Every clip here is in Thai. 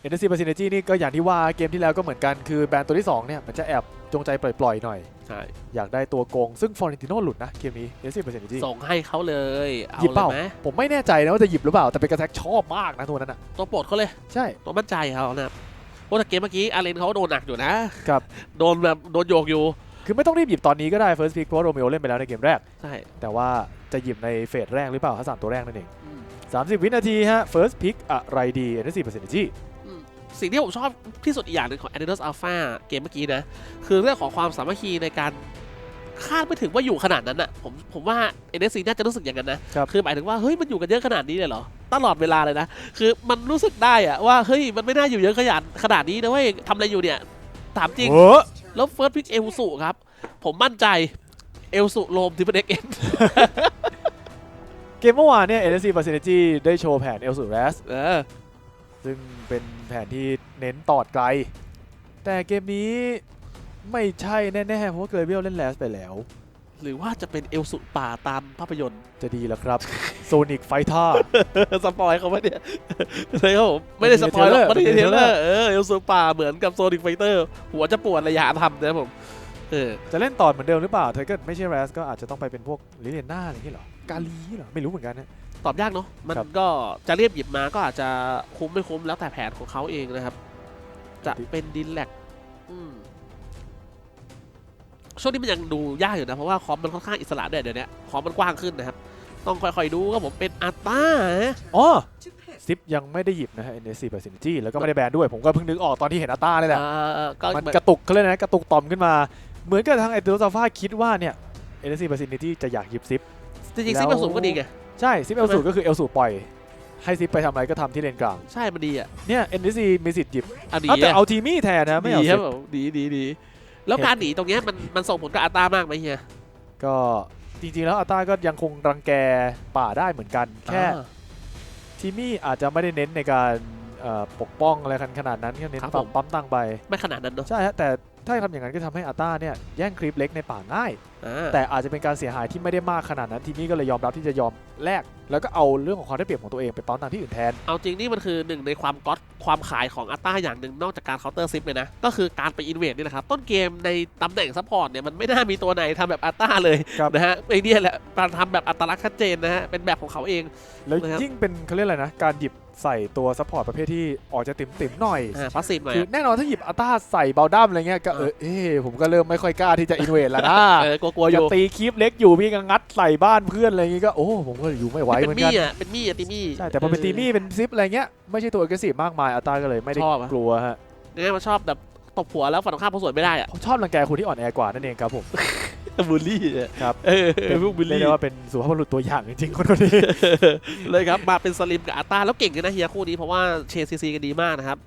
เอ็นซีปาซินจีนี่ก็อย่างที่ว่าเกมที่แล้วก็เหมือนกันคือแบรนด์ตัวที่2เนี่ยมันจะแอบจงใจปล่อยๆหน่อย ใช่อยากได้ตัวโกง ซึ่งฟอร์เรนติโนหลุดนะเกมนี้เอ็นซีปาซินจีส่งให้เขาเลยเอาหยิบเลเปล่ายไหมผมไม่แน่ใจนะว่าจะหยิบหรือเปล่าแต่เป็นกระแทกชอบมากนะตัวนั้นอะตัวโปรดเขาเลยใช่ตัวมั่นใจเขานะครับโอ้แต่เกมเมื่อกี้อาเลนเขาโดนหนักอยู่นะครับโดนแบบโดนโยกอยู่ คือไม่ต้องรีบหยิบตอนนี้ก็ได้ First Pick เพราะว่าโรเมโอเล่นไปแล้วในเกมแรกใช่แต่ว่าจะหยิบในเฟสแรกหรือเปล่าถ้าสามตัวแรกนั่นเองอืม30 วินาทีฮะ First Pick อะไรดี NC Percentage อืม สิ่งที่ผมชอบที่สุดอีกอย่างหนึ่งของ a d i d a s Alpha เกมเมื่อกี้นะ คือเรื่องของความสามัคคีในการคาดไม่ถึงว่าอยู่ขนาดนั้นอะผมผมว่า NSC น่าจะรู้สึกอย่างนั้นนะครับอหมายถึงว่าเฮ้ยมันอยู่กันเยอะขนาดนี้เลยเหรอตลอดเวลาเลยนะ คือมันรู้สึกได้อะว่าเฮ้ยมันไม่น่าอยู่เยอะขนาดขนาดนี้นะเว้ยทำอะไรอยู่เนี่ยถามจริงโอ้แล้วเฟิร์สพิกเอลสุครับ ผมมั่นใจเอลสุโลมที่เป็นเอ็กเอ็นเกมเมื่อวานเนี่ย NC Percentage ได้โชว์แผน e l s u r a s เออซึ่ง เป็นแผนที่เน้นตอดไกล แต่เกมนี้ไม่ใช่แน่ๆ เพราะว่าเกรเบลเล่นแลสไปแล้ว หรือว่าจะเป็นเอลสุป่าตามภาพยนตร์ จะดีแล้วครับ Sonic Fighter สปอยเขาไหมเนี่ยเลยครับผมไม่ได้สปอยหรอกเป็ไม่นได้ในเทเทรลเลเลออร์ร์เออเอลสุป่าเหมือนกับโซนิกไฟเตอร์หัวจะปวดระยะทำนะครับผมเออจะเล่นตอดเหมือนเดิมหรือเปล่าถ้าเกิดไม่ใช่แรสก็อาจจะต้องไปเป็นพวกลิเลียนาอะไรอย่างนี้เหรอกาลีเหรอไม่รู้เหมือนกันนะ ตอบยากเนาะมันครับก็จะเรียบหยิบมาก็อาจจะคุ้มไม่คุ้มแล้วแต่แผนของเขาเองนะครับ จะเป็นดินแลกอืมช่วงนี้มันยังดูยากอยู่นะ เพราะว่าคอมมันค่อนข้างอิสระด้วยเดี๋ยวนี้คอมมันกว้างขึ้นนะครับ ต้องค่อยๆดูครับผมเป็นอัตตาอ๋อซิปยังไม่ได้หยิบนะฮะ NSC Percentage แล้วก็ไม่ได้แบนด้วย ผมก็เพิ่งนึกออกตอนที่เห็นอัตตานี่แหละก็มันเหมือนกระตุกเขาเลยกนะ กระตุกต่อมขึ้นมา เหมือนกับทางไอติโรซาฟ้าคิดว่าเนี่ย NSC Percentage จะอยากหยิบซิปจริงๆแล้วซิปเอลสูงก็ดีไง ใช่ซิปเอลสูก็คือเอลสูปล่อย ให้ซิปไปทำอะไรก็ทำที่เลนกลาง ใช่มันดีอะเนี่ย NSC มีสิทธิ์หยิบอะดีเอาแต่อะเอาทีมี่แทนนะไม่เอาดีคซิรับปผมดีดีดีแล้วการหนีตรงเนี้ยมันมันส่งผลกับอัตตามากไหมเฮียก็จริงๆแล้วอัตตาก็ยังคงรังแกป่าได้เหมือนกัน แค่อ่า ทีมี่อาจจะไม่ได้เน้นในการเอ่อปกป้องอะไรขนาดนั้นแค่เน้นครับปั๊ผมมปั๊มตังค์ไป ไม่ขนาดนั้นเนาะใช่ฮะแต่ ถ้าทำอย่างนั้นก็ทำให้อัตตาเนี่ยแย่งคลิปเล็กในป่าง่ายอ่าแต่อาจจะเป็นการเสียหายที่ไม่ได้มากขนาดนั้นทีมี่ก็เลยยอมรับที่จะยอมแลกแล้วก็เอาเรื่องของความได้เปรียบของตัวเองไปปั๊มตังค์ที่อื่นแทน เอาจริงนี่มันคือหนึ่งในความก๊อตความขายของอัตตาอย่างหนึ่งนอกจากการเคาน์เตอร์ซิปเลยนะ ก็คือการไปอินเวดนี่แหละครับ ต้นเกมในตำแหน่งซัพพอร์ตเนี่ยมันไม่น่ามีตัวไหนทำแบบอัตตาเลยครับนะฮะไอ้เนี่ยแหละการทำแบบอัตลักษณ์ชัดเจนนะฮะเป็นแบบของเขาเองแล้วนะครับยิ่งเป็นเขาเรียกอะไรนะการหยิบ ใส่ตัวซัพพอร์ตประเภทที่ออกจะติ่มติ่มๆหน่อยอ่าพาสซีฟหน่อยคืออะแน่นอนถ้าหยิบอัลต้าใส่เบลดัมอะไรเงี้ยก็เออเอ๊ะผมก็เริ่มไม่ค่อยกล้าที่จะอินเวดแล้วนะเออกลัวๆอจะยู่ตีคลิปเล็กอยู่พี่ก็งัดใส่บ้านเพื่อนอะไรเงี้ยก็โอ้ผมก็อยู่ไม่ไหวเป็เหมือนนมี่กันอะเป็นมี่อะตีมี่ใช่ แต่พอเป็นตีมี่เป็นซิปอะไรเงี้ย ไม่ใช่ตัวเอกสีมากมายอัลต้าก็เลยไม่ได้ชอบอะกลัวฮะยังไงมันชอบแบบตบหัวแล้วฝั่งตรงข้ามเขาสวนไม่ได้อะผมชอบรังแกคนที่อ่อนแอกว่านั่นเองครับผม บูลลี่ครับ เออเออพวกบูลเรียกลี่ได้ว่าเป็นสุภาพบุรุษตัวอย่างจริงๆคนคนนี้ เลยครับ มาเป็นสลิมกับอัตตาแล้วเก่งกันนะเฮียคู่นี้เพราะว่าเชนซีซีกันดีมากนะครับ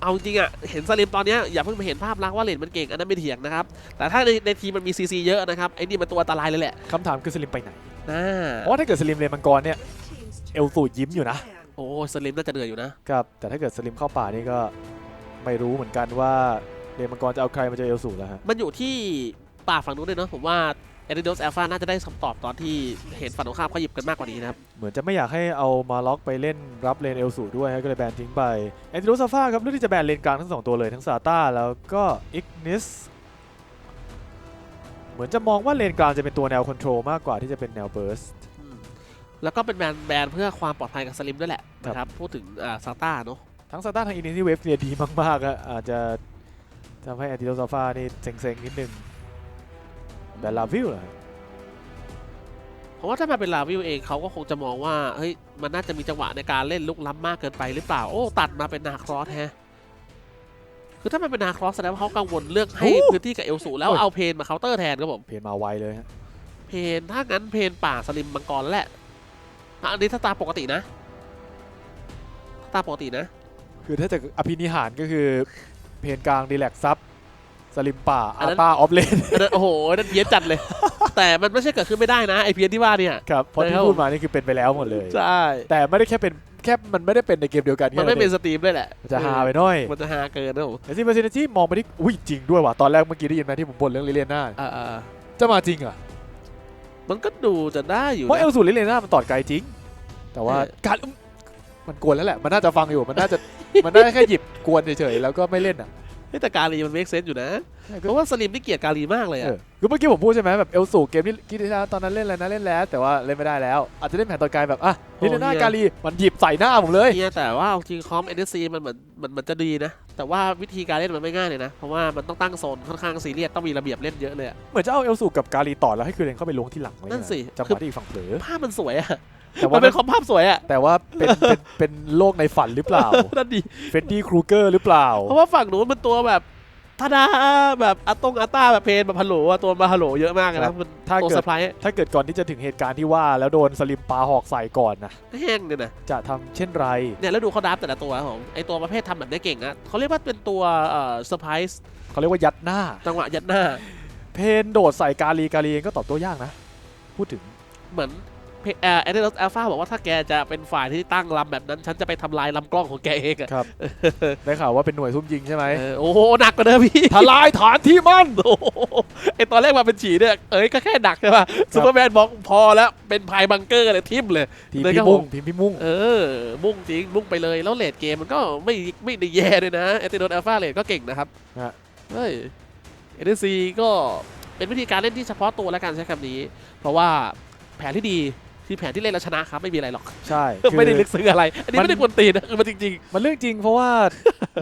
เอาจริงอะเห็นสลิมตอนเนี้ยอย่าเพิ่งไปเห็นภาพลักษณ์ว่าเลนมันเก่งอันนั้นไม่เถียงนะครับ แต่ถ้าในในทีมมันมีซีซีเยอะนะครับไอ้นี่มันตัวอันตรายเลยแหละคำถามคือสลิมไปไหนนะเพราะว่าถ้าเกิดสลิมเลนมังกรเนี่ยเอลสูยิ้มอยู่นะโอ้สลิมน่าจะเหนื่อยอยู่นะครับแต่ถ้าเกิดสลิมเข้าป่านี่ก็ไม่รู้เหมือนกันว่าเลนมังกรจะเอาใครมาเจอเอลสูแล้วฮะมันอยู่ที่ ป่าฝั่งนู้นด้วยเนาะผมว่าเอริโดสแอลฟาน่าจะได้คำตอบตอนที่เห็นฝั่งตรงข้ามเขาหยิบกันมากกว่านี้นะครับ เหมือนจะไม่อยากให้เอามาล็อกไปเล่นรับเลนเอลสูด้วยฮะก็เลยแบนทิ้งไปแอนติโรซาฟาครับเลือกที่จะแบนเลนกลางทั้งสองตัวเลยทั้งซาต้าแล้วก็อิกนิสเหมือนจะมองว่าเลนกลางจะเป็นตัวแนวคอนโทรลมากกว่าที่จะเป็นแนวเบิร์สอืมแล้วก็เป็นแบรนด์แบรนด์เพื่อความปลอดภัยกับสลิมด้วยแหละนะครับพูดถึงอ่าซาต้าเนาะทั้งซาต้าทั้งอิกนิสที่เวฟเคลียร์ดีมากๆอะอาจจะทำให้แอนติโรซาฟานี่เซ็งๆนิดนึง แบนลาวิลเหรอเพราะว่าถ้ามาเป็นลาวิวเองเขาก็คงจะมองว่าเฮ้ยมันน่าจะมีจังหวะในการเล่นลุกล้ำมากเกินไปหรือเปล่าโอ้ตัดมาเป็นนาครอสแฮะคือถ้ามันเป็นนาครอสแสดงว่าเขากังวลเรื่องให้พื้นที่กับเอลสูแล้วเอาเพนมาเคาน์เตอร์แทนครับผมเพนมาไวเลยฮะเพนถ้างั้นเพนป่าสลิมมังกรแล้วแหละอะอันนี้ถ้าตามปกตินะถ้าตามปกตินะ คือถ้าจะอภินิหารก็คือเพนกลางดีแลกซับ สลิมป่าอัอานนั้นตาออฟเลนอันนั้นโอ้โหนั่นเพี้ยนจัดเลย แต่มันไม่ใช่เกิดขึ้นไม่ได้นะไอเพี้ยนที่ว่าเนี่ย ครับเพราะใช่ที่ครับพูดมานี่คือเป็นไปแล้วหมดเลย ใช่ แต่ไม่ได้แค่เป็นแค่มันไม่ได้เป็นในเกมเดียวกันมันไม่เป็นแค่สตรีมด้วยแหละมันจะฮาไปหน่อยมันจะฮาเกินนะผมไอซิเปอร์ซินจีมองไปที่อุ้ยจริงด้วยว่ะตอนแรกเมื่อกี้ได้ยินไหมที่ผมบ่นเรื่องลิเลียนาอ่าจะมาจริงเหรอะๆมันก็ดูจะได้อยู่เพราะนะเอลสูลิเลียนามันตอดไกลจริง แต่ว่าเออ การอื้มมันกวนแล้วแหละมันน่าจะฟังอยู่มันน่าจะ มันน่าจะแค่หยิบกวนเฉยๆแล้วก็ไม่เล่นอะ เฮ้ยแต่การีมันเมคเซนส์อยู่นะ เพราะว่าสลิมที่เกลียดการีมากเลยเออะอคือเมื่อกี้ผมพูดใช่ไหมแบบเอลสูเกมที่ที่ที่แล้วตอนนั้นเล่นอะไรนะเล่นแล้ว แต่ว่าเล่นไม่ได้แล้ว อาจจะเล่นแผนตอนกลายแบบอะนี่เล่นหน้าการีมันหยิบใส่หน้าผมเลยเนี่ยแต่ว่าจริงคอมเอ็นซีมันเหมือนมันมันจะดีนะ แต่ว่าวิธีการเล่นมันไม่ง่ายเลยนะ เพราะว่ามันต้องตั้งโซนค่อนข้างซีเรียสต้องมีระเบียบเล่นเยอะเลยอะเหมือนจะเอาเอลสูกับการีต่อแล้วให้คือเรนเข้าไปลงที่หลังเลยนั่นสิจังหคือวะที่อีกฝั่งเผลอภาพมันสวยอะ แต่มัว่านเป็นคอมภาพสวยอะแต่ว่าเป็นเป็นเป็นโลกในฝันหรือเปล่านั่นดี เฟดดี้ครูเกอร์หรือเปล่า เพราะว่าฝั่งนู้นมันตัวแบบทาดาแบบอาตงอาต้าแบบเพนแบบฮัลโหลอะตัวมาฮัลโหลเยอะมากเลยครันะบมันถ้าตัวเกิเซดอร์ไพรส์ถ้าเกิดก่อนที่จะถึงเหตุการณ์ที่ว่า แล้วโดนสลิมปาหอกใส่ก่อนนะแห้งเนี่ยนะจะทำเช่นไร เนี่ยแล้วดูเขาดับแต่ละตัวครับผมไอตัวประเภททำแบบนี้เก่งนะเขาเรียกว่าเป็นตัวเอ่อเซอร์ไพรส์เขาเรียกว่ายัดหน้า จังหวะยัดหน้า เพนโดดใส่กาลีกาลีเองก็ตอบโต้ยากนะ พูดถึงเหมือน เพเอ่อเอเดอร์อัลฟาบอกว่าถ้าแกจะเป็นฝ่ายที่ตั้งลำแบบนั้น ฉันจะไปทำลายลำกล้องของแกเองอะครับ ได้ข่าวว่าเป็นหน่วยซุ่มยิงใช่ไหมเออโอ้โหหนักกว่าเดิมพี่ทลายฐานที่มั่นโอ้โหไอตอนแรกมาเป็นฉีเนี่ยเอ้ยก็แค่ดักใช่ป่ะซูเปอร์แมนบอกพอแล้วเป็นภายบังเกอร์เลยทิมเลย ทีมเลยครัพี่บมุ่งผมทีมพี่มุ่งเออ มุ่งจริง มุ่งไปเลยแล้วเลดเกมมันก็ไม่ไม่ได้แย่ด้วยนะเอติโดนอัลฟาเลดก็เก่งนะครับฮะเฮ้ยเอเดซีก็เป็นวิธีการเล่นที่เฉพาะตัวและการใช้คำนี้ เพราะว่าแผนที่ดี คือแผนที่เล่นแล้วชนะครับไม่มีอะไรหรอก ใช่คือ ไม่ได้ลึกซึ้งอะไร อันนี้มัน ไม่ได้กวนตีนนะคือมันจริง มันเรื่องจริงเพราะว่า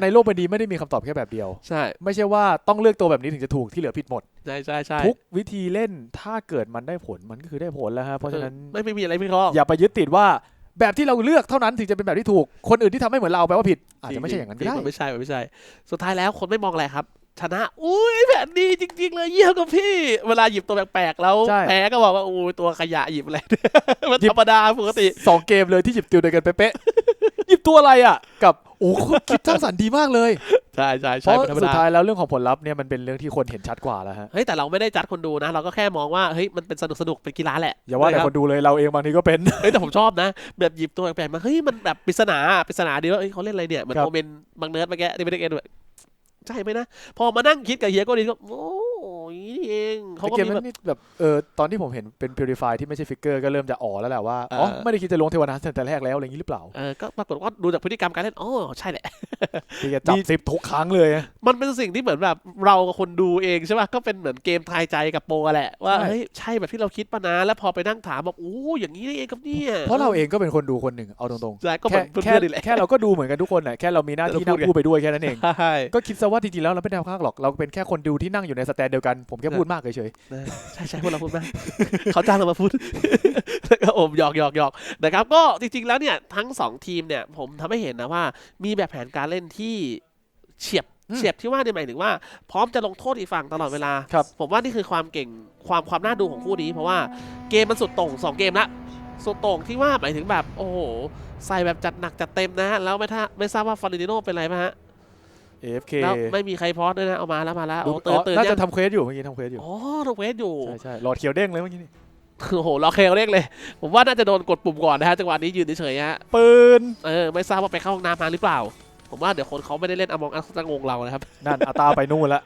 ในโลกใบนี้ไม่ได้มีคำตอบแค่แบบเดียว ๆ ใช่ไม่ใช่ว่าต้องเลือกตัวแบบนี้ถึงจะถูกที่เหลือผิดหมด ใช่ใช่ใช่ทุกวิธีเล่นถ้าเกิดมันได้ผลมันก็คือได้ผลแล้วฮะเพราะฉะนั้นออไม่ไม่มีอะไรไม่ข้ออย่าไปยึดติดว่าแบบที่เราเลือกเท่านั้นถึงจะเป็นแบบที่ถูก คนอื่นที่ทำไม่เหมือนเราแปลว่าผิดอาจจะไม่ใช่อย่างนั้นก็ได้มันไม่ใช่มันไม่ใช่ สุดท้ายแล้วคนไม่มองอะไรครับ ชนะ อุ้ยแผนดีจริง ๆ เลยเยี่ยมกับพี่ เวลาหยิบตัวแปลกๆแล้วใช่ แพ้ก็บอกว่าอุ้ยตัวขยะหยิบอะไร มันธรรมดาปกติ สองเกมเลยที่หยิบติวเดียวกันเป๊ะๆ หยิบตัวอะไรอะ กับโอ้โหคิดสร้างสรรค์ดีมากเลย ใช่ใช่เพใช่ราะเป็นธรรมสุดดาท้ายแล้วเรื่องของผลลัพธ์เนี่ยมันเป็นเรื่องที่คนเห็นชัดกว่าแล้วฮะเฮ้ยแต่เราไม่ได้จัดคนดูนะ เราก็แค่มองว่าเฮ้ยมันเป็นสนุกสนุกเป็นกีฬาแหละอย่าว่าแต่ะรับคนดูเลยเราเองบางทีก็เป็น เฮ้ยแต่ผมชอบนะ แบบหยิบตัวแปลกๆมาเฮ้ยมันแบบปริศนาปริศนาดีว่าเฮ้ยเขาเล่นอะไรเนี่ยเหมือนครับโอเมนบางเนิร์ดเมื่อกี้ที่ไม่ได้เอ็นด้วย ใช่ไหมนะ พอมานั่งคิดกับเฮียก็ดีก็โอ้ยนี่เองเขาแต่ก็เกมมีแบนั้บ นนี่แบบเออตอนที่ผมเห็นเป็น Purify ที่ไม่ใช่ฟิกเกอร์ก็เริ่มจะอ๋อแล้วแหละว่าอ๋อเออ ไม่ได้คิดจะลงเทวนาตั้งแต่แรกแล้วอะไรอย่างนี้หรือเปล่าเออก็ปรากฏว่าดูจากพฤติกรรมการเล่นอ๋อใช่แหละ ที่จะจับมีสิบทุกครั้งเลยอะมันเป็นสิ่งที่เหมือนแบบเรากับคนดูเองใช่ป่ะก็เป็นเหมือนเกมทายใจกับโปรแหละ ว่าใช่ เฮ้ยใช่แบบที่เราคิดปะนะแล้วพอไปนั่งถามบอกโอ้อย่างนี้นี่เองครับเนี่ยเพราะเราเองก็เป็นคนดูคนหนึ่งเอาตรงใช่ก็ๆเหมืแค่อนเพื่แค่อนๆนี่แหละ แค่เราก็ดูเหมือนกันทุกคนแหละแค่เรามีหน้าที่เรานั่พูดไงงพูดไปด้วยแค่นั้นเอง ใช่ ก็คิดซะว่าจริงๆแล้วเราไม่ได้เอาข้างหรอกเราเป็นแค่คนดูที่นั่งอยู่ในสแตนเดียวกันผมแค่พูดมากเฉยใช่ใช่พวกเราพูดมากเขาจ้างเรามาพูดนะครับผมหยอกหยอกหยอกนะครับ ก็จริงๆแล้วเนี่ยทั้งสองทีมเนี่ยผมทำให้เห็นนะว่า มีแบบแผนการเล่นที่เฉียบเฉียบที่ว่าเนี่ยหมายถึงว่า พร้อมจะลงโทษอีกฝั่งตลอดเวลาครับผมว่านี่คือความเก่งความความน่าดูของคู่นี้ เพราะว่าเกมมันสุดโต่งสองเกมละสุดโต่งที่ว่าหมายถึงแบบ โอ้โห ใส่แบบจัดหนักจัดเต็มนะฮะแล้วไม่ท่าไม่ทราบว่าฟอร์นิโนเป็นไรไหมฮะๆ AFK แล้วไม่มีใครพอสด้วยนะ เอามาแล้วมาแล้วดูโอ้ตื่นตื่นน่ายัจะงทำเควสอยู่เมื่อกี้ทำเควสอยู่ อ๋อทำเวสอยู่ ใช่ใช่หลอดเขียวเด้งเลยเมื่อกี้นี่ โอ้โหล็อกเคลเรียกเลย ผมว่าน่าจะโดนกดปุ่มก่อนนะฮะจังหวะนี้ยืนเฉยๆฮะ ปืน เออ ไม่ทราบว่าไปเข้าห้องน้ำมาหรือเปล่า ผมว่าเดี๋ยวคนเขาไม่ได้เล่นอมองอัสจะงงเรานะครับ นั่นอาตาไปนู่นละ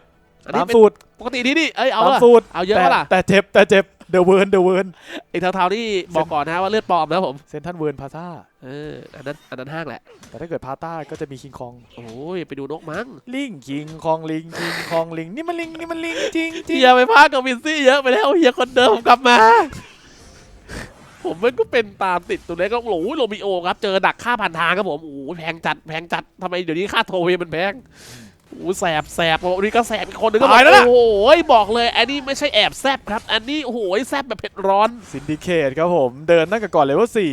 อันนี้ตามเป็นสูตร ปกตินี่นี่เอ้ยเอาตามละสูตรเอาเยอะแต่ปะล่ะแต่เจ็บแต่เจ็บ เดอะเวิร์นเดอะเวิร์นไอ้เทาๆนี่บอกก่อนนะว่าเลือดปลอมนะผมเซนทันเวิร์นพาซ่าเอออันนั้นอันนั้นห้างแหละ แต่ถ้าเกิดพาต้าก็จะมีคิงคอง โอ้ยไปดูนกมั้งลิงคิงคองลิงคิงคองลิงนี่มันลิงนี่มันลิงจริงจริงเฮียไปพากกับวินซี่เยอะไปแล้วเฮียคนเดิมผมกลับมา ผมมันก็เป็นตามติดตัวเล็กก็โอ้โหโรมิโอครับเจอดักค่าผ่านทางครับผมโอ้โหแพงจัดแพงจัดทำไมเดี๋ยวนี้ค่าโทรเวย์มันแพงโอ้โหแสบแสบวันนี้ก็แสบอีกคนนึงก็บอกโอ้โหบอกเลย อันนี้ไม่ใช่แอบแซบครับ อันนี้โอ้โหแซบแบบเผ็ดร้อน ซินดิเคตครับผม เดินตั้งแต่ก่อนเลเวลสี่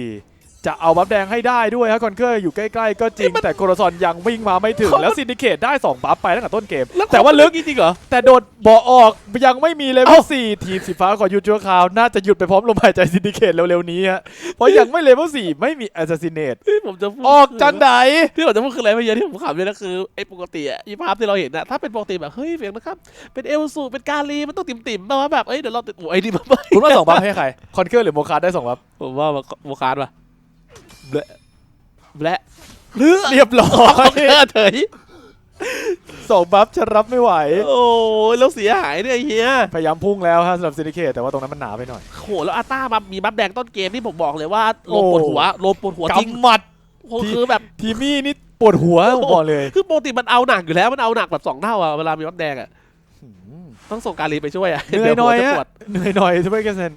จะเอาบัฟแดงให้ได้ด้วยฮะคอนเคอร์อยู่ใกล้ๆ ก็จริง แต่โกรซอนยังวิ่งมาไม่ถึง แล้วซินดิเคตได้สองบัฟไปตั้งแต่ต้นเกม แต่ว่าลึกจริงๆเหรอ แต่โดดบ่อออกยังไม่มีเลเวเอ้าลสี่ทีมสีฟ้าขอหยุดชั่วคราว น่าจะหยุดไปพร้อมลมหายใจซินดิเคตเร็วๆนี้ฮะเพราะยังไม่เลเวลสี่ไม่มีแอสซัสซินเนตที่ผมจะพูดออกจังไหนที่ผมจะพูดคืออะไรไม่เยอะที่ผมขำเลยนะคือไอ้ปกติอะอีภาพที่เราเห็นอะถ้าเป็นปกติแบบเฮ้ยเฟียงนะครับเป็นเอลสูเป็นกาลีมันต้องติ่มติ่มๆป่าวะแบบเอ้ยเดี๋ยวเราติดโอ้ยไอ้นี่มาไม่คุณว่าสองบัฟให้ใครคอนเคอร์หรือโมคาร์ได้สองบัฟผมว่าโมคาร์ดป่ะ แบละแบละเรือเรียบร้อขอยงเธอเถยสองบัฟฉันรับไม่ไหว โอ้ยแล้วเสียหายเนี่ยเฮียพยายามพุ่งแล้วฮะสำหรับซินดิเคตแต่ว่าตรงนั้นมันหนาไปหน่อย โหแล้วอาต้ามามีบัฟแดงต้นเกมที่ผมบอกเลยว่าโลมปวดหัวโลมปวดหัวจริงกำหมัดโอ้โหคือแบบทีมี่นี่ปวดหัวผมบอกเลยคือปกติมันเอาหนักอยู่แล้วมันเอาหนักแบบสองเท่าอะเวลามีวัดแดงอะหืมต้องส่งการีไปช่วยอะเหนื่อยหน่อยดี๋วหัวฮะจะปวดเหนื่อยหน่อยทำไมกันเซน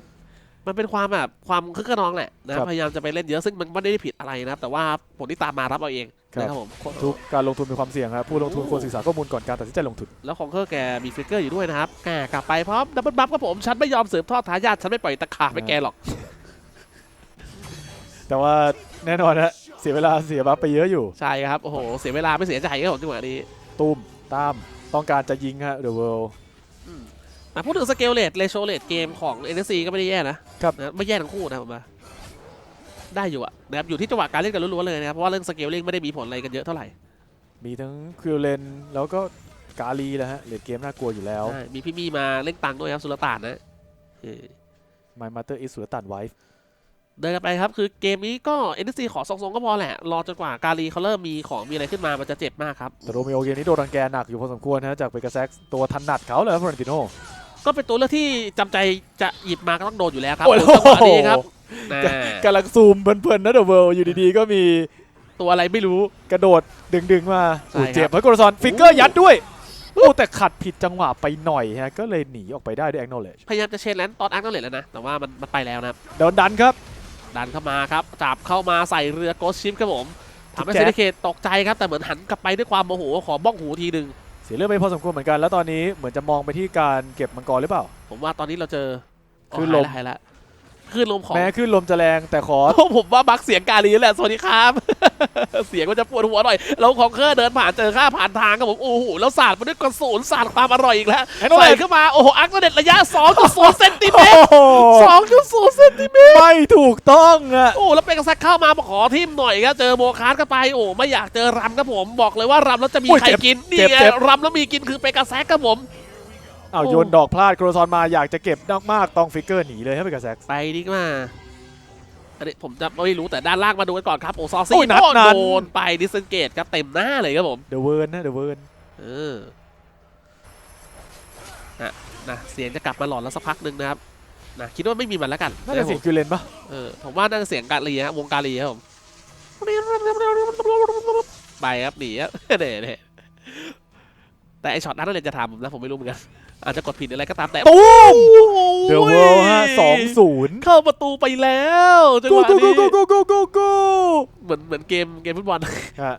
มันเป็นความแบบความคึกขนองแหละนะครับพยายามจะไปเล่นเยอะซึ่งมันไม่ได้ผิดอะไรนะครับ แต่ว่าผลที่ตามมารับเอาเองครับนะครับผมทุกการลงทุนมีความเสี่ยงครับผู้ลงทุนควรศึกษาข้อมูลก่อนการตัดสินใจลงทุน แล้วของเคอร์แกมีฟิกเกอร์อยู่ด้วยนะครับแกกลับไปพร้อมดับเบิลบัฟครับผมฉันไม่ยอมสืบทอดทายาทฉันไม่ปล่อยตะขาบไปแกหรอก แต่ว่าแน่นอนนะเสียเวลาเสียบัฟไปเยอะอยู่ใช่ครับโอ้โหเสียเวลาไม่เสียใจครับผมจังหวะนี้ตูมตามต้องการจะยิงฮะเดอะเวิลด์อะพูดถึงสเกลเลตเรโชเลตเกมของ NSC ก็ไม่ได้แย่นะ ครับ นะไม่แย่ทั้งคู่นะผมว่าได้อยู่อะนะครับอยู่ที่จังหวะการเล่นกันล้วนๆเลยนะครับเพราะว่าเรื่องสเกลลิงไม่ได้มีผลอะไรกันเยอะเท่าไหร่มีทั้งคิวเลนแล้วก็กาลีแหละฮะเลดเกมน่ากลัวอยู่แล้วใช่มีพี่มีมาเล่นตังค์ด้วยครับสุลต่านนะเออ My Mother is สุลต่านไวฟ์เดินกันไปครับ คือเกมนี้ก็ NSC ขอทรงๆก็พอแหละ รอจนกว่าการีเขาเริ่มมีของมีอะไรขึ้นมา มันจะเจ็บมากครับ แต่โรมิโอเกมนี้โดนรังแกหนักอยู่พอสมควรนะจากเบกาแซ็กตัวถนัดเขาเลยฟรอนติโน ก็เป็นตัวเลือกที่จำใจจะหยิบมาก็ต้องโดนอยู่แล้วครับโอ้โห จังหวะนี้ครับนะกำลังซูมเพลินๆนะเดอะเวิลด์อยู่ดีๆ ก็มีตัวอะไรไม่รู้ กระโดดดึงๆมาใช่อู้ครับเจ็บเฮ้ยโกรซอนฟิกเกอร์ยัดด้วยโอ้แต่ขัดผิดจังหวะไปหน่อยฮะ ก็เลยหนีออกไปได้ด้วย acknowledge พยายามจะเชนแลนด์ตอนอาร์คนั่นเลยแล้วนะ แต่ว่ามันมันไปแล้วนะครับ โดนดันครับ ดันเข้ามาครับ จับเข้ามาใส่เรือโกสชิปครับผมทำให้แจ๊เซคนเคตตกใจครับ แต่เหมือนหันกลับไปด้วยความโมโห ขอบ้องหูทีหนึ่ง เสียเลือดไปพอสมควรเหมือนกัน แล้วตอนนี้เหมือนจะมองไปที่การเก็บมังกรหรือเปล่า ผมว่าตอนนี้เราเจอคลื่นลม หายแล้ว คลื่นลมของแม้ขึ้นลมจะแรงแต่ขอโอ้ผมว่าบักเสียงกาลีแหละสวัสดีครับ เสียงก็จะปวดหัวหน่อยแล้วของเคอร์เดินผ่านเจอข้าผ่านทางครับผมโอ้โหแล้วสาดมาด้วยกระสุนสาดความอร่อยอีกแล้วไอ้น้องใส่เล็กเข้ามาโอ้โหอักเด็ดระยะ2.0เซนติเมโอ้ตรโห2.0เซนติเมตรไม่ถูกต้องอะโอ้แล้วเป็นกระแซกเข้ามามาขอทิมหน่อยครับเจอโมคาร์เข้าไปโอ้ไม่อยากเจอรำครับผมบอกเลยว่ารำแล้วจะมีใครกินนี่ไงรำแล้วมีกินคือเป็นกระแซกครับผมเอาโอ้โยนดอกพลาดโกรซอนมาอยากจะเก็บมากๆต้องฟิกเกอร์หนีเลยให้ไปกับแซ็กไปดีกว่าอันนี้ผมจะไม่รู้แต่ด้านล่างมาดูกันก่อนครับ โอ้ซอโอ้ซี่ยนัดโดนั้นนไปดิสเกตครับเต็มหน้าเลยครับผมเดอะเวิร์นนะเดอะเวิร์นเออนะนะเสียงจะกลับมาหลอนแล้วสักพักหนึ่งนะครับนะคิดว่าไม่มีมันแล้วกันน่าจะคเสีรัยบงคิวเลนปะผมเออผมว่าน่าจะเสียงกาลีฮะวงกาลีครับผมไปครับหนีครับเน่เน่แต่ไอช็อตนั้นนั่นเลยจะทำผมนะผมไม่รู้เหมือนกัน อาจจะกดผิดอะไรก็ตามแต่ตูมโอ้ยเดอะเวิลด์ฮะสองศูนย์เข้าประตูไปแล้วจังหกูวะกูกูนี้กูกูกูกูกูเหมือนเหมือนเกมเกมฟุตบอลฮะ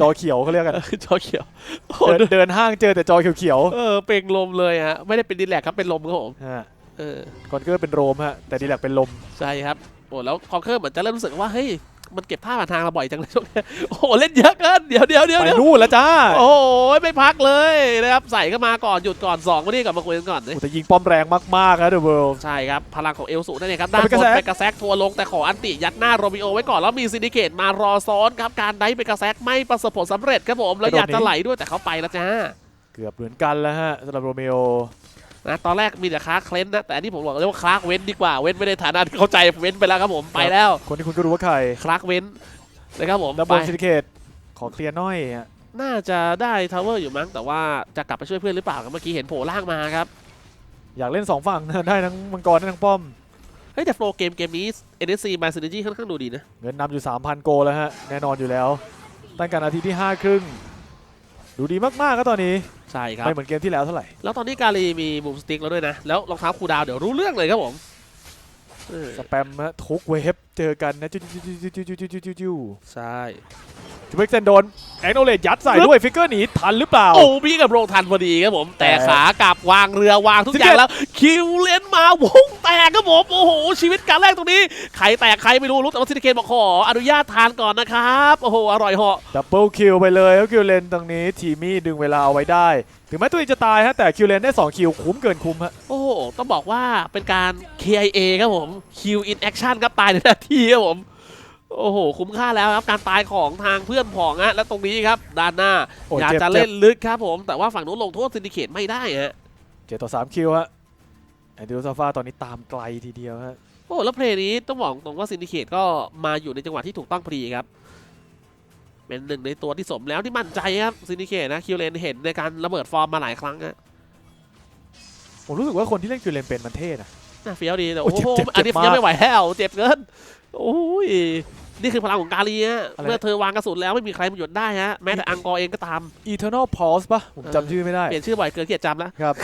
จอเขียวเขาเรียกกันจอเขียวโอ้โหเดินเดินห้างเจอแต่จอเขียวเออเป่งลมเลยฮะไม่ได้เป็นดีแลกครับเป็นลมครับผมๆฮะเออคอนเกอร์เป็นโรมฮะแต่ดีแลกเป็นลมใช่ครับโอ้แล้วคอนเคอร์เหมือนจะเริ่มรู้สึกว่าเฮ้ย มันเก็บท่าผ่านทางเราบ่อยจังเลยช่วงนี้โอ้โหเล่นเยอะเกินเดี๋ยวเดี๋ยวเดี๋ยวไปเดี๋ยวนู่นแล้วจ้า โอ้โหไม่พักเลยนะครับใส่เข้ามาก่อนหยุดก่อนสองมานี่ก่อนมาคุยกันก่อนโอ้แต่ยิงป้อมแรงมากๆนะเดอะเวิลด์ใช่ครับ พลังของเอลสูนั่นเองครับแต่ด้านเป็นบกระนแสเป็นกระแซกทัวร์ลงแต่ขออันติยัดหน้าโรมิโอไว้ก่อนแล้วมีซินดิเคตมารอซ้อนครับการได้เป็นกระแซกไม่ประสบผลสำเร็จครับผมแล้วอยากจะไหลด้วยแต่เขาไปแล้วจ้าเกือบเหมือนกันแล้วฮะสำหรับโรเมโอ นะตอนแรกมีแต่คลาร์กเคลนนะแต่อันนี้ผมบอกเลยว่าคลาร์กเว้นดีกว่าเว้นไม่ได้ฐานะที่เข้าใจเว้นไปแล้วครับผมไปแล้วคนที่คุณก็รู้ว่าใครคลาร์กเว้นนะครับผมแล้วบไปนซิลิเคตขอเคลียร์หน้อยฮะน่าจะได้ทาวเวอร์อยู่มั้งแต่ว่าจะกลับไปช่วยเพื่อนหรือเปล่าครับเมื่อกี้เห็นโผล่ล่างมาครับอยากเล่นสองฝั่งนะได้ทั้งมังกรได้ทั้งป้อมเฮ้ยแต่โฟล์เกมเกมนี้ NSC My Synergy ค่อนข้างดูดีนะเงินนำอยู่ 3,000 โกแล้วฮะ แน่นอนอยู่แล้ว ตั้งแต่นาทีที่ 5 ครึ่ง ดูดีมากๆก็ตอนนี้ ใช่ครับไม่เหมือนเกมที่แล้วเท่าไหร่ แล้วตอนนี้กาลีมีบูมสติ๊กแล้วด้วยนะ แล้วรองเท้าคูดาวเดี๋ยวรู้เรื่องเลยครับผมสแปมทุกเวฟเจอกันนะจิ้วจิ้วจิ้วจิ้วจิ้วจิ้วใช่ จูเบกเซนโดนแองโนเลดยัดใส่ด้วยฟิกเกอร์หนีทันหรือเปล่า โอ้พี่กับโรงทันพอดีครับผม แต่แต่ขากลับวางเรือวางทุกสิบอเจ็ย่างดแล้ว คิวเลนมาวงแตกครับผม โอ้โห ชีวิตการแรกตรงนี้ ใครแตกใครไม่รู้รู้แต่ว่าซินิเคนบอกขออนุญาตทานก่อนนะครับ โอ้โห อร่อยเหาะดับเบิลคิวไปเลยครับคิวเลนตรงนี้ทีมี่ดึงเวลาเอาไว้ได้ ถึงแม้ตัวเองจะตายฮะแต่คิวเลนได้ 2 คิวคุ้มเกินคุ้มฮะโอ้โหต้องบอกว่าเป็นการ KIA ครับผม Q in action ครับตายในนาทีครับผม โอ้โห คุ้มค่าแล้วครับ การตายของทางเพื่อนผองฮะ และตรงนี้ครับด้านหน้า โอ้อยากเจ็บจะเจ็เล่บนลึกครับผม แต่ว่าฝั่งนู้นลงโทษซินดิเคตไม่ได้ฮะ เจ็ดต่อ3คิวฮะแอนดิโอซาฟาตอนนี้ตามไกลทีเดียวฮะโอ้แล้วเพลย์นี้ต้องบอกตรงว่าซินดิเคตก็มาอยู่ในจังหวะที่ถูกต้องพอดีครับ เป็นหนึ่งในตัวที่สมแล้วที่มั่นใจครับซินดิเคตนะคิวเลนเห็นในการระเบิดฟอร์มมาหลายครั้งฮะผมรู้สึกว่าคนที่เล่นคิวเลนเป็นมันเท่นะ น่าเฟี้ยวดีแต่โอ้โอ้เจ็บโหเจ็บอันนี้เจ็บมากยังไม่ไหวแล้วเจ็บเกินโอ้ย นี่คือพลังของกาลีฮะอะไร เมื่อเธอวางกระสุนแล้วไม่มีใครมาหยุดได้ฮะแม้แต่อังกอร์เองก็ตาม Eternal Pulse ปะผมจำชื่อไม่ได้ เปลี่ยนชื่อบ่อยเกินเกียรติจำแล้วครับ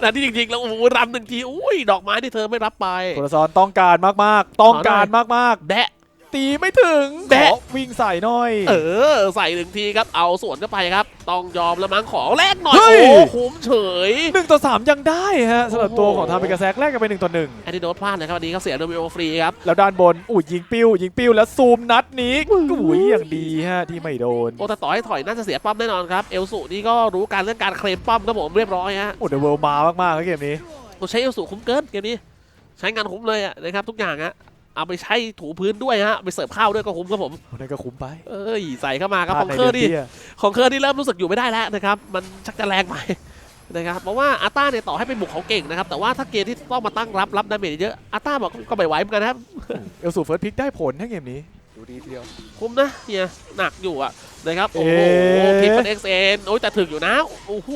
แต่ที่จริงๆ แล้วโอ้โหรำหนึ่งทีอุ้ยดอกไม้ที่เธอไม่รับไปโครซอนต้องการมากๆ ต้องการมากแบะๆ ตีไม่ถึงแบะขอวิ่งใส่หน่อย เออ ใส่หนึ่งทีครับเอาสวนเข้าไปครับ ต้องยอมแล้วมั้งขอแลกหน่อย เฮ้ยโอ้คุ้มเฉย หนึ่งต่อสามยังได้ฮะสำหรับโอ้โหตัวของทางเปกาแซกแรกกันไปหนึ่งต่อหนึ่งแอนติโดสพลาดนะครับวันนี้เขาเสียโดมิโอฟรีครับ แล้วด้านบนอุ้ยยิงปิ้ว ยิงปิ้วแล้วซูมนัดนี้อุ้ยอย่างดีฮะที่ไม่โดนโอ้แต่ต่อให้ถอยน่าจะเสียป้อมแน่นอนครับ เอลสุนี่ก็รู้การเรื่องการเคลมป้อมครับผมเรียบร้อยฮะโอ้เดอะเวิลด์มามากๆครับเกมนี้ ผมใช้เอลสุคุ้มเกินเกมนี้ ใช้งานคุ้มเลยอะนะครับทุกอย่างฮะ เอาไปใช้ถูพื้นด้วยฮะ ไปเสิร์ฟข้าวด้วยก็คุ้มครับผมโอ้นั่นก็คุ้มไป เอ้ย ใส่เข้ามาครับพขลาอดงในเคอเดือนร์นี่เบี้ยของเคอร์นี่เริ่มรู้สึกอยู่ไม่ได้แล้วนะครับ มันชักจะแรงไปนะครับ เพราะว่าอาต้าเนี่ยต่อให้เป็นบุกเขาเก่งนะครับ แต่ว่าถ้าเกมที่ต้องมาตั้งรับรับดาเมจเยอะอาต้าบอกก็ไม่ไหวเหมือนกันนะครับ เอลสูเฟิร์สพิกได้ผลทั้งเกมนี้ ดูดีทีเดียว คุ้มนะเฮียหนักอยู่อะนะครับ โอ้โหเอ๊ะพิกเป็นเอ็กซ์เอ็นโอ้ยแต่ถึกอยู่นะ โอ้โห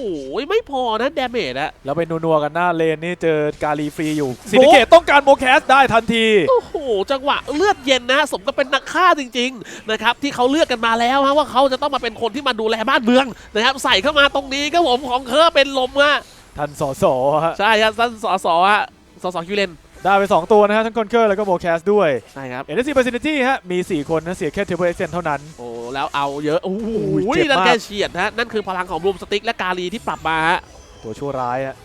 ไม่พอนะดาเมจอะแล้วไปนัวๆกันหน้าเลนนี่เจอกาลีฟรีอยู่ซินิเกตต้องการโมแคสได้ทันที โอ้โห จังหวะเลือดเย็นนะ สมกับเป็นนักฆ่าจริง ๆ นะครับ ที่เขาเลือกกันมาแล้วฮะว่าเขาจะต้องมาเป็นคนที่มาดูแลบ้านเมืองนะครับ ใส่เข้ามาตรงนี้ครับผมของเคอร์เป็นลมฮะทันสอสอฮะใช่ครับท่านสอสอฮะสอสอคิวเลน ได้ไป 2 ตัวนะฮะทั้งคอนเกอร์แล้วก็โมแคสด้วยใช่ครับ เอ็นซี p ป r c ซิ n ิตี้ฮะมี 4 คนนะเสียแค่เทเบิลเอ็กเซนเท่านั้น โอ้แล้วเอาเยอะโอ้โหอุ้ยเจ็บมาก นั่นแค่เฉียดฮะนั่นคือพลังของบลูมสติ๊กและกาลีที่ปรับมาฮะตัวชั่วร้ายฮะ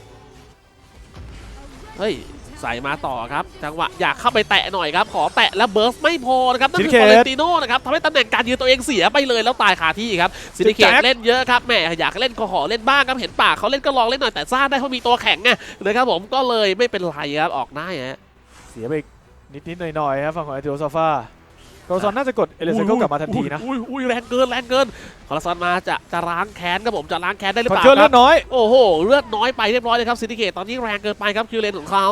เฮ้ย ใส่มาต่อครับ จังหวะอยากเข้าไปแตะหน่อยครับ ขอแตะแล้วเบิร์สไม่พอนะครับนั่นคือฟอเรนติโน่นะครับทำให้ตำแหน่งการยืนตัวเองเสียไปเลยแล้วตายคาที่ครับซินิเคตเล่นเยอะครับแหมอยากเล่นก็ขอเล่นบ้างครับเห็นปากเขาเล่นก็ลองเล่นหน่อยแต่ซ่าได้เพราะมีตัวแข็งไงนะครับผมก็เลยไม่เป็นไรครับออกได้ฮะเสียไปอีกนิดๆหน่อยๆฮะฝั่งของไอติโอซาฟาโรซอนน่าจะกดเอเลเซนก็กลับมาทันทีนะ อุ้ยอุ้ยแรงเกินแรงเกินคอร์ซอนมาจะจะล้างแค้นครับผมจะล้างแค้นได้หรือคอนเปล่าเกอร์คเลืรัอบดน้อย โอ้โห เลือดน้อยไปเรียบร้อยเลยครับซินิเกตตอนนี้แรงเกินไปครับคิวเลนของเขา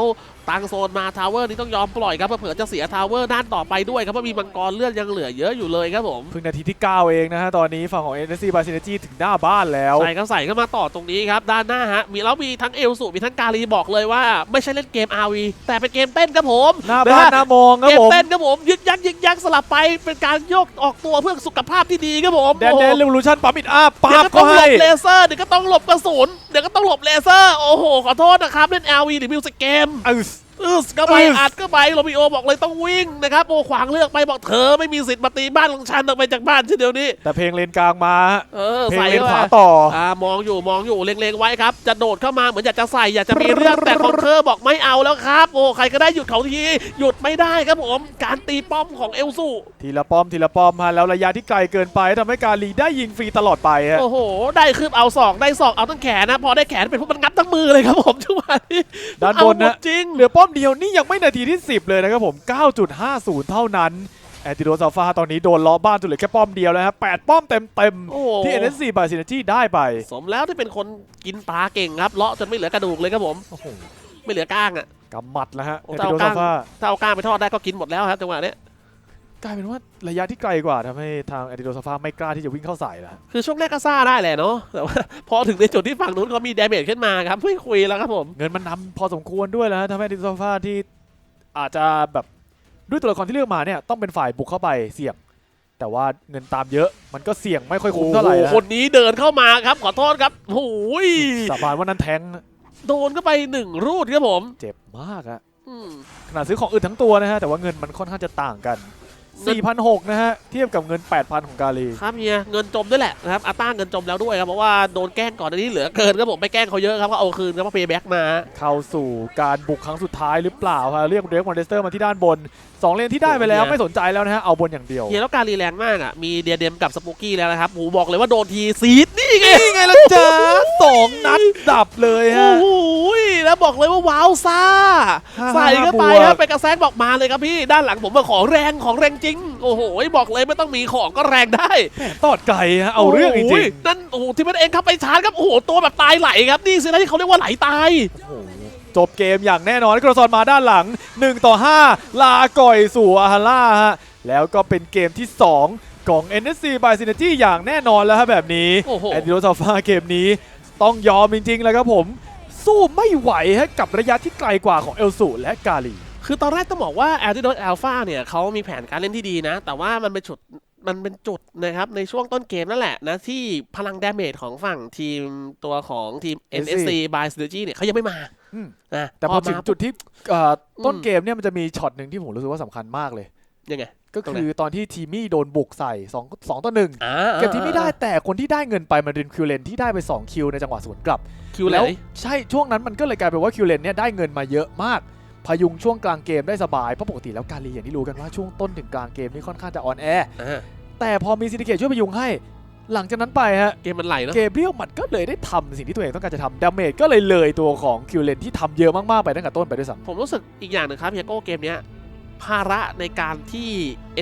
ตั้งโซนมาทาวเวอร์นี้ต้องยอมปล่อยครับเพราะเผื่อจะเสียทาวเวอร์ด้านต่อไปด้วยครับเพราะมีมังกรเลือดยังเหลือเยอะอยู่เลยครับผมเพิ่งนาทีที่ 9 เองนะฮะตอนนี้ฝั่งของ NSC b y Synergy ถึงหน้าบ้านแล้วใส่ก็ใส่เข้ามาต่อตรงนี้ครับด้านหน้าฮะมีแล้วมีทั้งเอลสุมีทั้งกาลีบอกเลยว่า ไม่ใช่เล่นเกม RV แต่เป็นเกมเต้นครับผมหน้าบ้านะหน้ามองครับเกมผมเต้นครับผมยึกยักยึกยักสลับไปเป็นการโยกออกตัวเพื่อสุขภาพที่ดีครับผมแดนแดนเรโอ้โหวลูชั่นปั๊มอิดอัพเดี๋ยปั๊วบก็ก็ต้องหลให้บเลเซอร์เดี๋ยวก็ต้องหลบกระสุนเดี๋ยวก็ต้องหลบเลเซอร์โอ้โหขอโทษนะครับเล่น RV หรือมิวสิกเกม Thanks. อึสอึสก็ไปอึสอัดก็ไปโรมิโอบอกเลยต้องวิ่งนะครับโอ้ขวางเลือกไปบอกเธอไม่มีสิทธิ์มาตีบ้านของฉันออกไปจากบ้านเช่นเดียวนี้ แต่เพลงเลนกลางมาฮะเออเพลงใส่เลนขวาเข้ามาต่อ อ่ามองอยู่มองอยู่เล็งๆไว้ครับ จะโดดเข้ามาเหมือนอยากจะใส่อยากจะมีเรื่องแต่คอนเคอร์บอกไม่เอาแล้วครับ โอ้ใครก็ได้หยุดเขาทีหยุดไม่ได้ครับผมการตีป้อมของเอลซูทีละป้อมทีละป้อมฮะแล้วระยะที่ไกลเกินไปทำให้การลีได้ยิงฟรีตลอดไปฮะโอ้โห ได้คืบเอาศอกได้ศอกเอาทั้งแขนนะ พอได้แขนเป็นพวกมันงับทั้งมือเลยครับผมจังหวะนี้ด้านบนเอหมนะจริง เหลือป้อมเดียวนี่ยังไม่นาทีที่ 10 เลยนะครับผม 9.50 เท่านั้น แอนติโดซาฟาตอนนี้โดนล้อบ้านจนเหลือแค่ป้อมเดียวแล้วฮะ8ป้อมเต็มโอ้โหๆที่ NSC by Synergy ได้ไป สมแล้วที่เป็นคนกินปลาเก่งครับเลาะจนไม่เหลือกระดูกเลยครับผม โอ้โหไม่เหลือก้างอะ กำหมัดแล้วฮะโอ้แอนแต่ติเอาโดกล้าซางฟา ถ้าเอาก้างไปทอดได้ก็กินหมดแล้วครับจังหวะเนี้ย กลายเป็นว่าระยะที่ไกลกว่าทำให้ทางแอนติโดซาฟาไม่กล้าที่จะวิ่งเข้าใส่แล้วคือช่วงแรกก็ซ่าได้แหละเนาะแต่ว่าพอถึงในจุดที่ฝั่งนู้นเขามีดาเมจขึ้นมาครับไม่คุยแล้วครับผมเงินมันนำพอสมควรด้วยแล้วทำให้แอนติโดซาฟาที่อาจจะแบบด้วยตัวละครที่เลือกมาเนี่ยต้องเป็นฝ่ายบุกเข้าไปเสี่ยง แต่ว่าเงินตามเยอะมันก็เสี่ยงไม่ค่อยคุ้มเท่าไหร่โอ้นะโคนนี้เดินเข้ามาครับขอโทษครับโอ้ยสาบานว่านั้นแทงโดนเข้าไปหนึ่งรูดครับผม เจ็บมากอะอืมขนาดซื้อของอื่นทั้งตัวนะฮะแต่ว่าเงินมันค่อนข้างจะต่างกันเงิน 4,600นะฮะ เทียบกับเงิน 8,000 ของกาลี ครับเฮียเงินจมด้วยแหละนะครับอาต้าเงินจมแล้วด้วยครับเพราะว่าโดนแกล้งก่อนอันนี้เหลือเกินครับผมไปแกล้งเขาเยอะครับก็เอาคืนครับเพราะเพย์แบ็กมา เข้าสู่การบุกครั้งสุดท้ายหรือเปล่าฮะเรียกเดรกมอนเตสเตอร์มาที่ด้านบน 2 เลนที่ได้ไปแล้วโอ้โหไม่สนใจแล้วนะฮะเอาบนอย่างเดียวเฮียแล้วการรีแรงมากอะมีเดียเดมกับสปูกี้แล้วนะครับหูบอกเลยว่าโดนทีซีดนี่ไงนี่ไงล่ะจ๊ะสองนัดดับเลยโอ้ฮะโหแล้วบอกเลยว่าว้าวซ่าห้าใส่เข้าไปบวกครับไปกระแซกบอกมาเลยครับพี่ด้านหลังผมมาของแรงของแรงจริงโอ้โห บอกเลยไม่ต้องมีของก็แรงได้แหม่ตอดไก่ฮะเอาเรื่องจริงโยนั่นโอ้โหที่มันเองครับไปชาร์จครับ โอ้โห ตัวแบบตายไหลครับ นี่สินะที่เขาเรียกว่าไหลตายๆโอ้โหจบเกมอย่างแน่นอนกระซอนมาด้านหลัง 1 ต่อ 5 ลาก่อยสู่อาฮาร่าฮะแล้วก็เป็นเกมที่ 2 ของ NSC by Synergy อย่างแน่นอนแล้วฮะแบบนี้โอ้โห แอนติโรซาฟาเกมนี้ ต้องยอมจริงๆ แล้วครับผม สู้ไม่ไหวฮะกับระยะที่ไกลกว่าของเอลสูและกาลี คือตอนแรกต้องบอกว่า a l t i d o t Alpha เนี่ยเขามีแผนการเล่นที่ดีนะ แต่ว่ามันเป็นจุดมันเป็นจุดนะครับ ในช่วงต้นเกมนั่นแหละนะ ที่พลังดาเมจของฝั่งทีมตัวของทีม NSC by Synergy เนี่ยเขายังไม่มาอืมนะแต่พอถึงมาจุดที่เอ่อต้นอืมเกมเนี่ยมันจะมีช็อตหนึ่งที่ผมรู้สึกว่าสำคัญมากเลย ยังไงก็ตรงไหนคือตอนที่ทีมี่โดนบุกใส่2 2ต่อหนึ่งอ่าเก็บทีมี่ได้แต่คนที่ได้เงินไปมันเป็นคิวเลนที่ได้ไป2คิวในจังหวะสวนกลับคิวเลแล้วยใช่ช่วงนั้นมันก็เลยกลายเป็นว่าคิวเลนเนี่ยได้เงินมาเยอะมาก พยุงช่วงกลางเกมได้สบายเพราะปกติแล้วการีอย่างที่รู้กันว่าช่วงต้นถึงกลางเกมนี่ค่อนข้างจะออนแอร์อ่าแต่พอมีซินดิเคตช่วยพยุงให้ หลังจากนั้นไปฮะเกมมันไหลเนอะเกมเรียลมันก็เลยได้ทำสิ่งที่ตัวเองต้องการจะทำดาเมจก็เลยเลยตัวของคิวเลนที่ทำเยอะมากๆไปตั้งแต่ต้นไปด้วยซ้ผมรู้สึกอีกอย่างหนึ่งครับเฮียโก้เกมเนี้ยภาระในการที่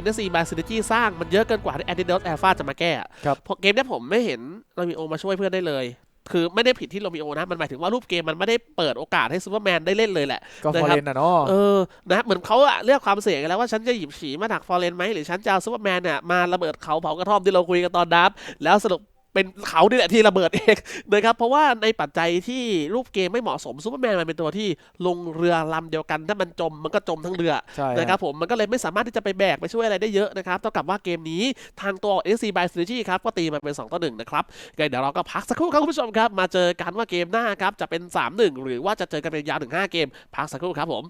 NSC by Synergy สร้างมันเยอะเกินกว่าที่ a d i d o s Alpha จะมาแก้อะครับเพราะเกมเนี้ยผมไม่เห็นโรมิโอมาช่วยเพื่อนได้เลย คือไม่ได้ผิดที่โรมิโอนะ มันหมายถึงว่ารูปเกมมันไม่ได้เปิดโอกาสให้ซูเปอร์แมนได้เล่นเลยแหละำก็ฟนะอครับร์เรนนะเนาะเออนะเหมือนเขาอะเลือกความเสี่ยงกันแล้วว่าฉันจะหยิบฉีมาดักฟอร์เรนไหมหรือฉันจะเอาซูเปอร์แมนเนี่ยมาระเบิดเขาเผากระท่อมที่เราคุยกันตอนดับแล้วสรุป เป็นเขานี่แหละที่ระเบิดเองนะครับเพราะว่าในปัจจัยที่รูปเกมไม่เหมาะสมซูเปอร์แมนมันเป็นตัวที่ลงเรือลำเดียวกัน ถ้ามันจมมันก็จมทั้งเรือใช่ฮะนะครับผมมันก็เลยไม่สามารถที่จะไปแบกไปช่วยอะไรได้เยอะนะครับเท่ากับว่าเกมนี้ทางตัว SC by Synergy ครับก็ตีมาเป็น 2 ต่อ 1 นะครับงั้นเดี๋ยวเราก็พักสักครู่ครับคุณผู้ชมครับ มาเจอกันว่าเกมหน้าครับจะเป็น 3-1 หรือว่าจะเจอกันเป็นยาวถึง 5 เกม พักสักครู่ครับผม